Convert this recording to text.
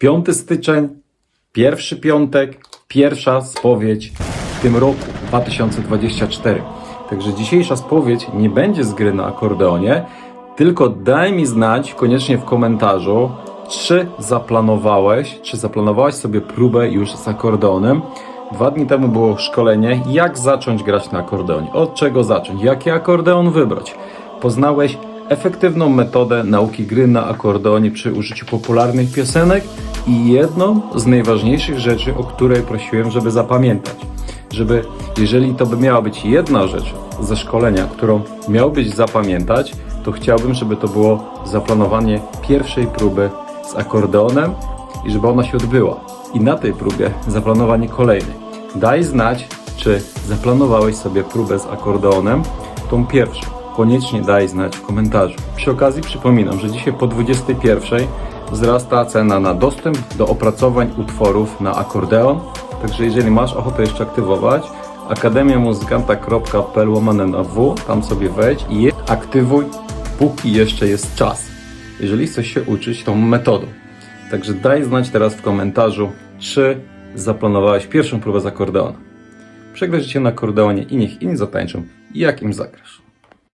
5 styczeń, pierwszy piątek, pierwsza spowiedź w tym roku 2024. Także dzisiejsza spowiedź nie będzie z gry na akordeonie, tylko daj mi znać koniecznie w komentarzu, czy zaplanowałeś, czy zaplanowałaś sobie próbę już z akordeonem. Dwa dni temu było szkolenie, jak zacząć grać na akordeonie, od czego zacząć, jaki akordeon wybrać. Poznałeś efektywną metodę nauki gry na akordeonie przy użyciu popularnych piosenek i jedną z najważniejszych rzeczy, o której prosiłem, żeby zapamiętać. Żeby, jeżeli to by miała być jedna rzecz ze szkolenia, którą miałbyś zapamiętać, to chciałbym, żeby to było zaplanowanie pierwszej próby z akordeonem i żeby ona się odbyła. I na tej próbie zaplanowanie kolejnej. Daj znać, czy zaplanowałeś sobie próbę z akordeonem, tą pierwszą. Koniecznie daj znać w komentarzu. Przy okazji przypominam, że dzisiaj po 21 wzrasta cena na dostęp do opracowań utworów na akordeon. Także jeżeli masz ochotę jeszcze aktywować, akademiamuzykanta.pl łamane na W, tam sobie wejdź i je aktywuj, póki jeszcze jest czas. Jeżeli chcesz się uczyć tą metodą. Także daj znać teraz w komentarzu, czy zaplanowałeś pierwszą próbę z akordeona. Przegraj życie na akordeonie i niech inni zatańczą, jak im zagrasz.